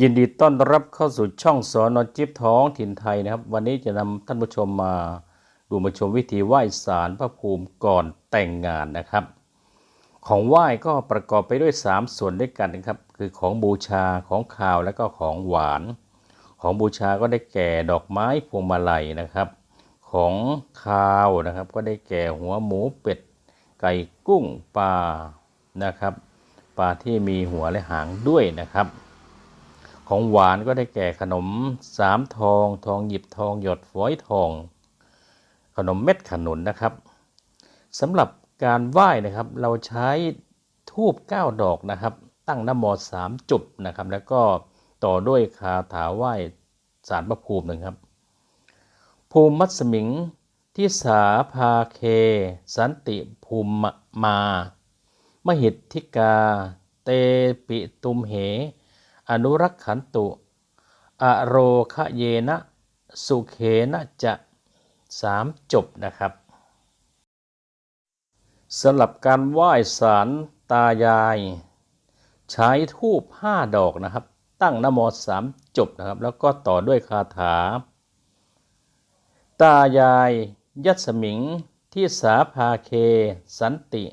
ยินดีต้อนรับเข้าสู่ช่องสอนอจิ๊บท้องถิ่นไทยนะครับ วันนี้จะนำท่านผู้ชมมาดูมาชมวิธีไหว้สารพระภูมิก่อนแต่งงานนะครับ ของไหว้ก็ประกอบไปด้วย 3 ส่วนด้วยกันนะครับ คือของบูชาของขาวและก็ของหวาน ของบูชาก็ได้แก่ดอกไม้พวงมาลัยนะครับ ของคาวนะครับ ก็ได้แก่หัวหมูเป็ด ไก่กุ้งปลานะครับปลาที่มีหัวและหางด้วยนะครับ ของหวานก็ได้แก่ขนมสามทอง ทองหยิบทองหยดฝอยทอง ขนมเม็ดขนุนนะครับสำหรับการไหว้นะครับเราใช้ทูบเก้าดอกนะครับ ตั้งนโมสามจุบนะครับ แล้วก็ต่อด้วยคาถาไหว้สารพระภูมิหนะครับ ภูมิมัสมิงทิสาภาเค สันติภูมิมา มหิทธิกา เตปิตุมเห อนุรักขันตุ อโรคะเยนะ สุเขนะจะสามจบนะครับสำหรับการไหว้สารตายาย ใช้ทูบห้าดอกนะครับ ตั้งนโมสามจบนะครับ แล้วก็ต่อด้วยคาถา ตายายยัสมิงที่สาภาเค สันติ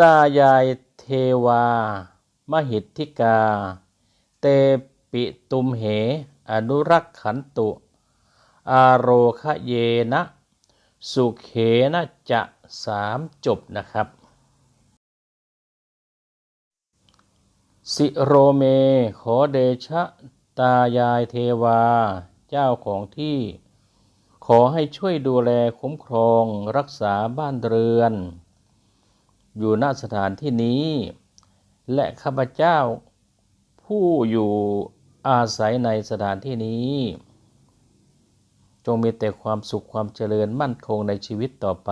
ตายายเทวา มหิทธิกา เตปิตุมเห อนุรักขันตุ อาโรคะเยนะ สุเขนะจะสามจบนะครับ สิโรเม ขอเดชะ ตายายเทวา เจ้าของที่ ขอให้ช่วยดูแลคุ้มครองรักษาบ้านเรือน อยู่ณสถานที่นี้ และข้าพเจ้า ผู้อยู่อาศัยในสถานที่นี้ จงมีแต่ความสุขความเจริญมั่นคงในชีวิตต่อไป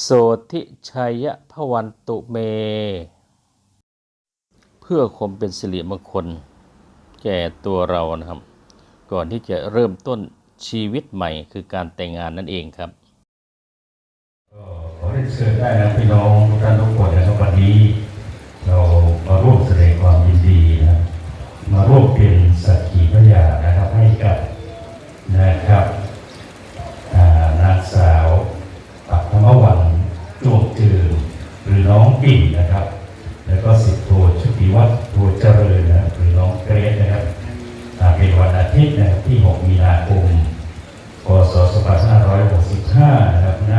โสธิชัยพวันตุเม เพื่อความเป็นสิริมงคล แก่ตัวเรานะครับ ก่อนที่จะเริ่มต้นชีวิตใหม่คือการแต่งงานนั่นเองครับก็ขอเรียนเชิญได้นะพี่น้องทุกท่านทุกคนในครับวันนี้ เรามาร่วมแสด ปิ่นนะครับ แล้วก็สิบโทชุติวัฒน์โทเจริญนะครับหรือน้องเกรซนะครับเป็นวันอาทิตย์นะครับที่ 6 มีนาคมพศ2565 นะครับณ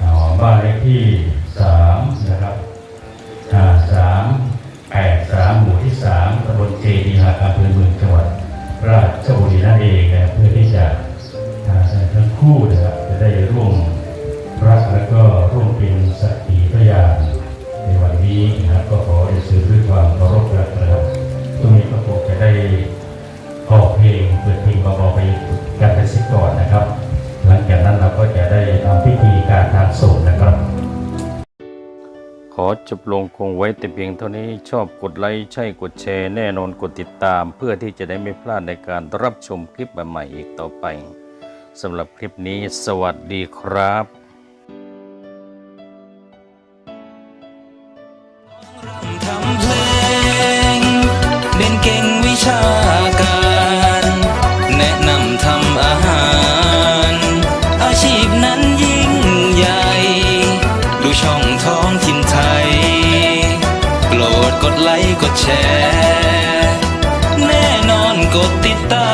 อ๋อบ้านเลขที่สามนะครับอ่าสามแปดสามหมู่ที่สามตำบลเจดีหักอำเภอเมืองจังหวัดราชบุรีนั่นเองนะเพื่อที่จะอ่าทั้งคู่นะครับจะได้ร่วมรักและก็ร่วมเป็นสัก การทางส่งนะครับ ขอจบลงคงไว้แต่เพียงเท่านี้ชอบกดไลค์ใช่กดแชร์แน่นอนกดติดตาม เพื่อที่จะได้ไม่พลาดในการรับชมคลิปใหม่ๆอีกต่อไปสำหรับคลิปนี้สวัสดีครับ gotita